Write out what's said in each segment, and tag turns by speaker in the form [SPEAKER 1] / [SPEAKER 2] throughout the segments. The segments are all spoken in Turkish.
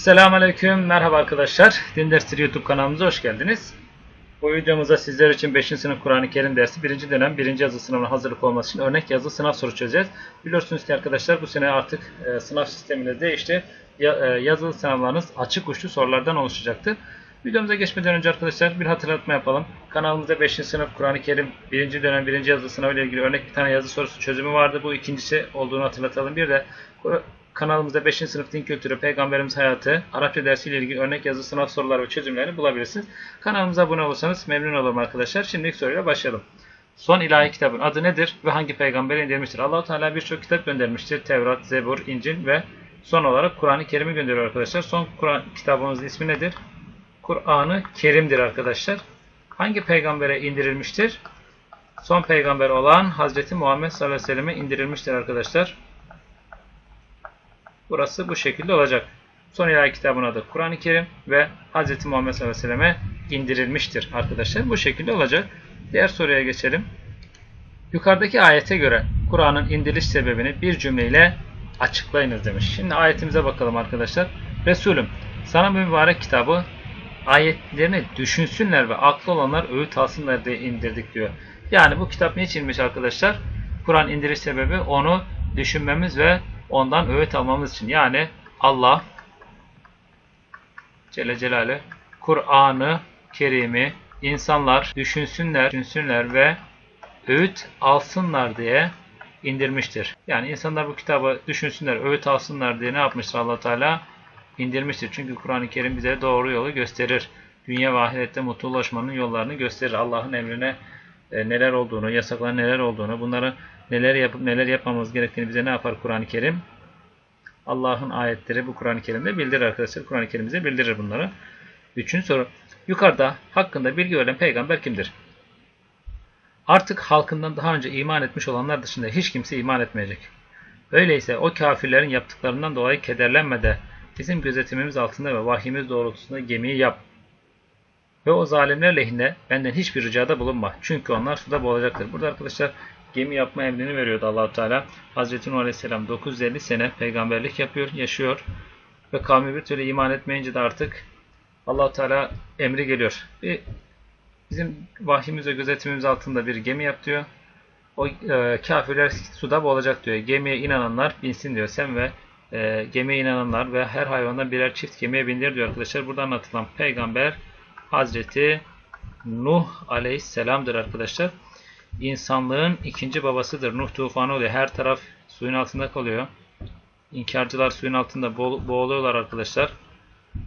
[SPEAKER 1] Selamünaleyküm, merhaba arkadaşlar. Din YouTube kanalımıza hoş geldiniz. Bu videomuzda sizler için 5. sınıf Kur'an-ı Kerim dersi 1. dönem 1. yazı sınavına hazırlık olması için örnek yazılı sınav soru çözeceğiz. Biliyorsunuz ki arkadaşlar bu sene artık e, sınav sisteminde değişti. Ya, e, yazılı sınavlarınız açık uçlu sorulardan oluşacaktır. Videomuza geçmeden önce arkadaşlar bir hatırlatma yapalım. Kanalımızda 5. sınıf Kur'an-ı Kerim 1. dönem 1. yazılı sınavı ile ilgili örnek bir tane yazı sorusu çözümü vardı. Bu ikincisi olduğunu hatırlatalım. Bir de kanalımızda 5. sınıf din kültürü, peygamberimiz hayatı, Arapça dersiyle ilgili örnek yazı sınav soruları ve çözümlerini bulabilirsiniz. Kanalımıza abone olursanız memnun olurum arkadaşlar. Şimdi ilk soruyla başlayalım. Son ilahi kitabın adı nedir ve hangi peygambere indirmiştir? Allahu Teala birçok kitap göndermiştir. Tevrat, Zebur, İncil ve son olarak Kur'an-ı Kerim'i gönderiyor arkadaşlar. Son Kur'an kitabımızın ismi nedir? Kur'an-ı Kerim'dir arkadaşlar. Hangi peygambere indirilmiştir? Son peygamber olan Hazreti Muhammed sallallahu aleyhi ve selleme indirilmiştir arkadaşlar. Burası bu şekilde olacak. Son ilahi kitabın adı Kur'an-ı Kerim ve Hz. Muhammed sallallahu indirilmiştir arkadaşlar. Bu şekilde olacak. Diğer soruya geçelim. Yukarıdaki ayete göre Kur'an'ın indiriliş sebebini bir cümleyle açıklayınız demiş. Şimdi ayetimize bakalım arkadaşlar. Resulüm sana mübarek kitabı ayetlerini düşünsünler ve aklı olanlar öğüt alsınlar diye indirdik diyor. Yani bu kitap niçinmiş arkadaşlar? Kur'an indiriş sebebi onu düşünmemiz ve ondan öğüt almamız için. Yani Allah Celle Celaluhu Kur'an'ı Kerim'i insanlar düşünsünler, düşünsünler ve öğüt alsınlar diye indirmiştir. Yani insanlar bu kitabı düşünsünler, öğüt alsınlar diye ne yapmıştır allah Teala? indirmiştir. Çünkü Kur'an-ı Kerim bize doğru yolu gösterir. Dünya ve ahirette mutlu ulaşmanın yollarını gösterir. Allah'ın emrine e, neler olduğunu, yasakların neler olduğunu, bunları neler yapıp neler yapmamız gerektiğini bize ne yapar Kur'an-ı Kerim? Allah'ın ayetleri bu Kur'an-ı Kerim'de bildirir arkadaşlar. Kur'an-ı Kerim bize bildirir bunları. Üçüncü soru. Yukarıda hakkında bilgi veren peygamber kimdir? Artık halkından daha önce iman etmiş olanlar dışında hiç kimse iman etmeyecek. Öyleyse o kafirlerin yaptıklarından dolayı kederlenme de bizim gözetimimiz altında ve vahyimiz doğrultusunda gemiyi yap. Ve o zalimler lehinde benden hiçbir ricada bulunma. Çünkü onlar suda boğulacaktır. Burada arkadaşlar gemi yapma emrini veriyordu Allahu Teala. Hazreti Nuh Aleyhisselam 950 sene peygamberlik yapıyor, yaşıyor. Ve kavmi bir türlü iman etmeyince de artık Allahu Teala emri geliyor. Bir, bizim vahyimiz ve gözetimimiz altında bir gemi yap diyor. O e, kafirler suda boğulacak diyor. Gemiye inananlar binsin diyor. Sen ve e, gemiye inananlar ve her hayvandan birer çift gemiye bindir diyor arkadaşlar. Burada anlatılan peygamber Hazreti Nuh Aleyhisselam'dır arkadaşlar. İnsanlığın ikinci babasıdır. Nuh tufanı oluyor. Her taraf suyun altında kalıyor. İnkarcılar suyun altında boğuluyorlar arkadaşlar.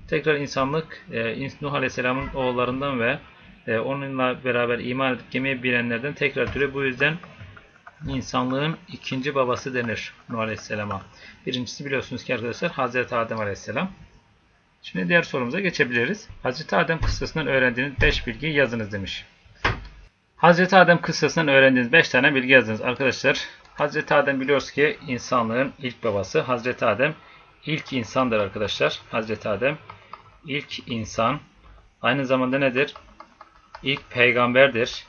[SPEAKER 1] Tekrar insanlık e, Nuh Aleyhisselam'ın oğullarından ve e, onunla beraber iman edip gemiye binenlerden tekrar türü. Bu yüzden insanlığın ikinci babası denir Nuh Aleyhisselam'a. Birincisi biliyorsunuz ki arkadaşlar Hazreti Adem Aleyhisselam. Şimdi diğer sorumuza geçebiliriz. Hazreti Adem kıssasından öğrendiğiniz 5 bilgiyi yazınız demiş. Hazreti Adem kıssasından öğrendiğiniz 5 tane bilgi yazınız. Arkadaşlar Hazreti Adem biliyoruz ki insanlığın ilk babası. Hazreti Adem ilk insandır arkadaşlar. Hazreti Adem ilk insan. Aynı zamanda nedir? İlk peygamberdir.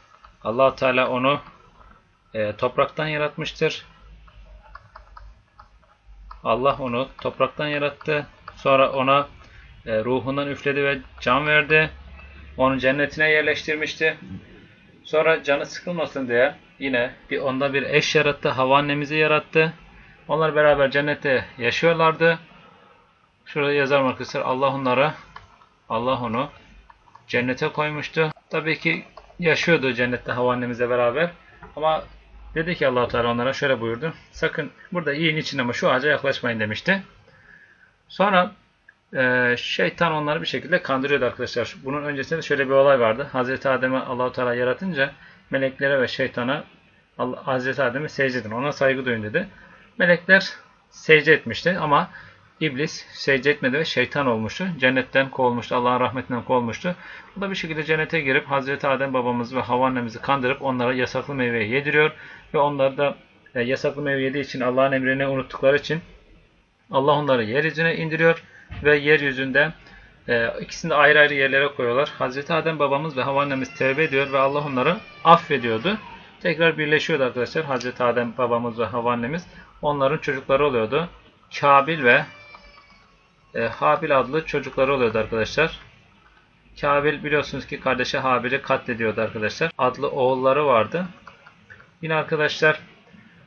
[SPEAKER 1] allah Teala onu e, topraktan yaratmıştır. Allah onu topraktan yarattı. Sonra ona e, ruhundan üfledi ve can verdi. Onu cennetine yerleştirmişti. Sonra canı sıkılmasın diye yine bir onda bir eş yarattı. Hava annemizi yarattı. Onlar beraber cennette yaşıyorlardı. Şurada yazar arkadaşlar. Allah onları Allah onu cennete koymuştu. Tabii ki yaşıyordu cennette hava annemizle beraber. Ama dedi ki allah Teala onlara şöyle buyurdu. Sakın burada yiyin için ama şu ağaca yaklaşmayın demişti. Sonra e, şeytan onları bir şekilde kandırıyordu arkadaşlar. Bunun öncesinde şöyle bir olay vardı. Hazreti Adem'i allah Teala yaratınca meleklere ve şeytana Allah, Hazreti Adem'e secde edin. Ona saygı duyun dedi. Melekler secde etmişti ama İblis secde etmedi ve şeytan olmuştu. Cennetten kovulmuştu. Allah'ın rahmetinden kovulmuştu. Bu da bir şekilde cennete girip Hazreti Adem babamız ve Havva annemizi kandırıp onlara yasaklı meyveyi yediriyor. Ve onlar da e, yasaklı meyve yediği için Allah'ın emrini unuttukları için Allah onları yeryüzüne indiriyor ve yeryüzünde e, ikisini de ayrı ayrı yerlere koyuyorlar. Hazreti Adem babamız ve Havva annemiz tevbe ediyor ve Allah onları affediyordu. Tekrar birleşiyordu arkadaşlar. Hazreti Adem babamız ve Havva annemiz onların çocukları oluyordu. Kabil ve e, Habil adlı çocukları oluyordu arkadaşlar. Kabil biliyorsunuz ki kardeşi Habil'i katlediyordu arkadaşlar. Adlı oğulları vardı. Yine arkadaşlar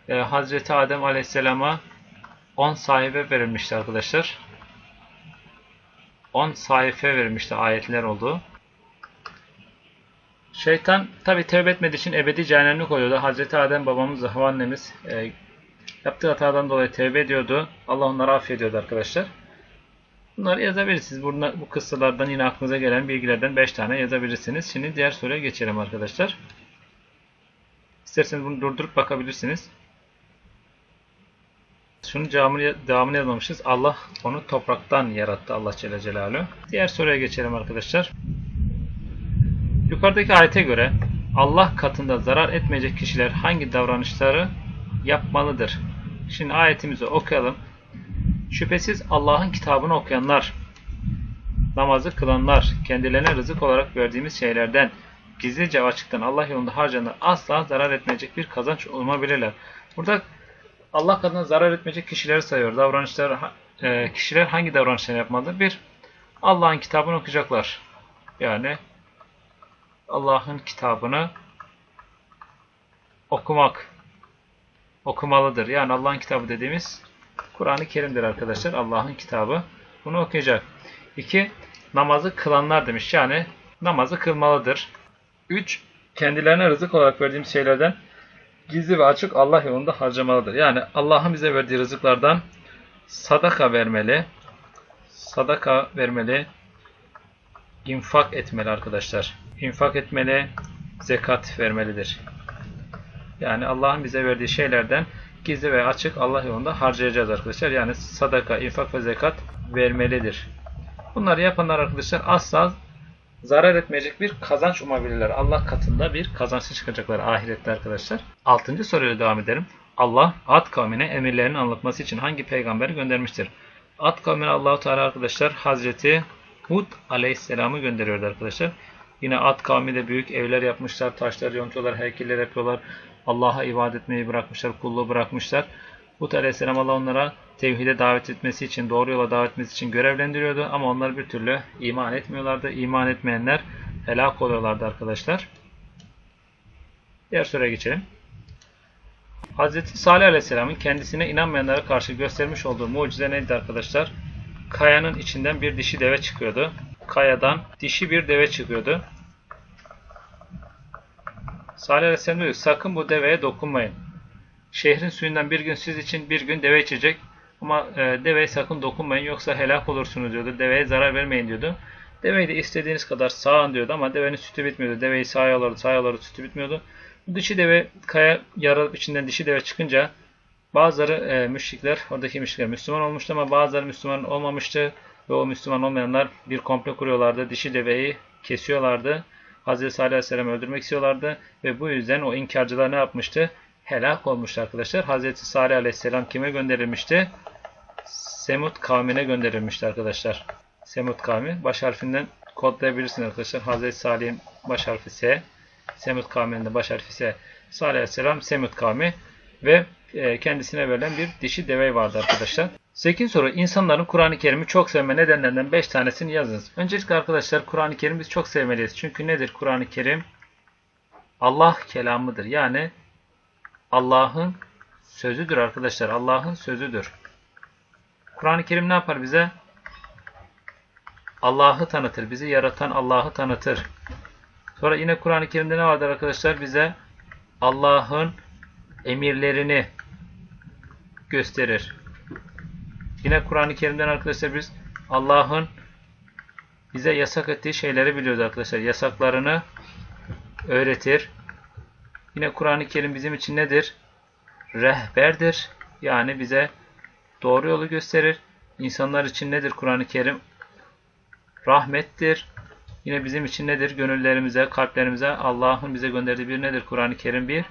[SPEAKER 1] e, Hazreti Adem Aleyhisselam'a 10 sahibe verilmişti arkadaşlar. 10 sayfa verilmişti ayetler olduğu. Şeytan tabi tevbe etmediği için ebedi cehennemlik oluyordu. Hazreti Adem babamız ve annemiz e, yaptığı hatadan dolayı tevbe ediyordu. Allah onları affediyordu arkadaşlar. Bunları yazabilirsiniz. Bunlar, bu kıssalardan yine aklınıza gelen bilgilerden 5 tane yazabilirsiniz. Şimdi diğer soruya geçelim arkadaşlar. İsterseniz bunu durdurup bakabilirsiniz. Şunun devamını, yazmamışız. Allah onu topraktan yarattı Allah Celle Celaluhu. Diğer soruya geçelim arkadaşlar. Yukarıdaki ayete göre Allah katında zarar etmeyecek kişiler hangi davranışları yapmalıdır? Şimdi ayetimizi okuyalım. Şüphesiz Allah'ın kitabını okuyanlar, namazı kılanlar, kendilerine rızık olarak verdiğimiz şeylerden gizlice açıktan Allah yolunda harcanlar asla zarar etmeyecek bir kazanç umabilirler. Burada Allah katına zarar etmeyecek kişileri sayıyor. Davranışlar, e, kişiler hangi davranışları yapmalı? Bir, Allah'ın kitabını okuyacaklar. Yani Allah'ın kitabını okumak okumalıdır. Yani Allah'ın kitabı dediğimiz Kur'an-ı Kerim'dir arkadaşlar. Allah'ın kitabı. Bunu okuyacak. 2. Namazı kılanlar demiş. Yani namazı kılmalıdır. 3. Kendilerine rızık olarak verdiğimiz şeylerden gizli ve açık Allah yolunda harcamalıdır. Yani Allah'ın bize verdiği rızıklardan sadaka vermeli. Sadaka vermeli. infak etmeli arkadaşlar. İnfak etmeli. Zekat vermelidir. Yani Allah'ın bize verdiği şeylerden gizli ve açık Allah yolunda harcayacağız arkadaşlar. Yani sadaka, infak ve zekat vermelidir. Bunları yapanlar arkadaşlar asla zarar etmeyecek bir kazanç umabilirler. Allah katında bir kazançlı çıkacaklar ahirette arkadaşlar. Altıncı soruyla devam edelim. Allah Ad kavmine emirlerini anlatması için hangi peygamberi göndermiştir? Ad kavmine Allahu Teala arkadaşlar Hazreti Hud Aleyhisselam'ı gönderiyordu arkadaşlar. Yine Ad kavmi de büyük evler yapmışlar, taşlar yontuyorlar, heykeller yapıyorlar. Allah'a ibadet etmeyi bırakmışlar, kulluğu bırakmışlar. Hud Aleyhisselam Allah onlara tevhide davet etmesi için, doğru yola davet etmesi için görevlendiriyordu. Ama onlar bir türlü iman etmiyorlardı. İman etmeyenler helak oluyorlardı arkadaşlar. Diğer soruya geçelim. Hz. Salih Aleyhisselam'ın kendisine inanmayanlara karşı göstermiş olduğu mucize neydi arkadaşlar? Kayanın içinden bir dişi deve çıkıyordu. Kayadan dişi bir deve çıkıyordu. Salih Aleyhisselam diyor sakın bu deveye dokunmayın. Şehrin suyundan bir gün siz için bir gün deve içecek. Ama e, deveye sakın dokunmayın yoksa helak olursunuz diyordu. Deveye zarar vermeyin diyordu. Deveyi de istediğiniz kadar sağın diyordu ama devenin sütü bitmiyordu. Deveyi sağıyorlardı, sağıyorlardı, sütü bitmiyordu. Dişi deve kaya yaralıp içinden dişi deve çıkınca bazıları e, müşrikler, oradaki müşrikler Müslüman olmuştu ama bazıları Müslüman olmamıştı. Ve o Müslüman olmayanlar bir komple kuruyorlardı. Dişi deveyi kesiyorlardı. Hazreti Salih Aleyhisselam'ı öldürmek istiyorlardı. Ve bu yüzden o inkarcılar ne yapmıştı? Helak olmuştu arkadaşlar. Hazreti Salih Aleyhisselam kime gönderilmişti? Semut kavmine gönderilmişti arkadaşlar. Semut kavmi. Baş harfinden kodlayabilirsiniz arkadaşlar. Hazreti Salih'in baş harfi S. Semut kavminin de baş harfi S. Salih Aleyhisselam Semut kavmi ve e, kendisine verilen bir dişi deve vardı arkadaşlar. 8 soru. İnsanların Kur'an-ı Kerim'i çok sevme nedenlerinden 5 tanesini yazınız. Öncelikle arkadaşlar Kur'an-ı Kerim'i çok sevmeliyiz. Çünkü nedir Kur'an-ı Kerim? Allah kelamıdır. Yani Allah'ın sözüdür arkadaşlar. Allah'ın sözüdür. Kur'an-ı Kerim ne yapar bize? Allah'ı tanıtır. Bizi yaratan Allah'ı tanıtır. Sonra yine Kur'an-ı Kerim'de ne vardır arkadaşlar? Bize Allah'ın emirlerini gösterir. Yine Kur'an-ı Kerim'den arkadaşlar biz Allah'ın bize yasak ettiği şeyleri biliyoruz arkadaşlar. Yasaklarını öğretir. Yine Kur'an-ı Kerim bizim için nedir? Rehberdir. Yani bize doğru yolu gösterir. İnsanlar için nedir Kur'an-ı Kerim? Rahmettir. Yine bizim için nedir? Gönüllerimize, kalplerimize Allah'ın bize gönderdiği bir nedir? Kur'an-ı Kerim bir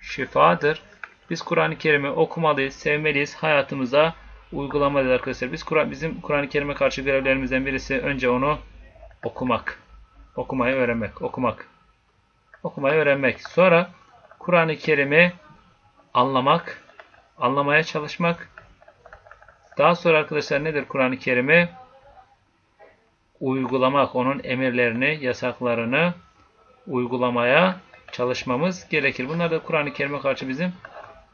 [SPEAKER 1] şifadır. Biz Kur'an-ı Kerim'i okumalıyız, sevmeliyiz, hayatımıza uygulamalıyız arkadaşlar. Biz Kur'an bizim Kur'an-ı Kerim'e karşı görevlerimizden birisi önce onu okumak. Okumayı öğrenmek, okumak. Okumayı öğrenmek. Sonra Kur'an-ı Kerim'i anlamak, anlamaya çalışmak Daha sonra arkadaşlar nedir Kur'an-ı Kerim'i? Uygulamak, onun emirlerini, yasaklarını uygulamaya çalışmamız gerekir. Bunlar da Kur'an-ı Kerim'e karşı bizim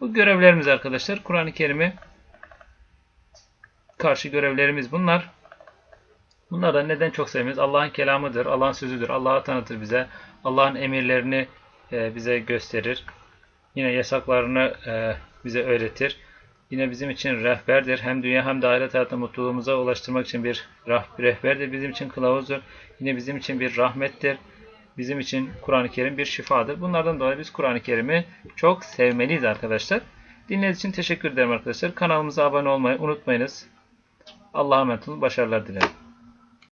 [SPEAKER 1] bu görevlerimiz arkadaşlar. Kur'an-ı Kerim'i karşı görevlerimiz bunlar. Bunlardan neden çok sevmiyoruz? Allah'ın kelamıdır, Allah'ın sözüdür. Allah'ı tanıtır bize. Allah'ın emirlerini e, bize gösterir. Yine yasaklarını e, bize öğretir. Yine bizim için rehberdir. Hem dünya hem de ahiret hayatında mutluluğumuza ulaştırmak için bir rehberdir. Bizim için kılavuzdur. Yine bizim için bir rahmettir. Bizim için Kur'an-ı Kerim bir şifadır. Bunlardan dolayı biz Kur'an-ı Kerim'i çok sevmeliyiz arkadaşlar. Dinlediğiniz için teşekkür ederim arkadaşlar. Kanalımıza abone olmayı unutmayınız. Allah'a emanet olun. Başarılar dilerim.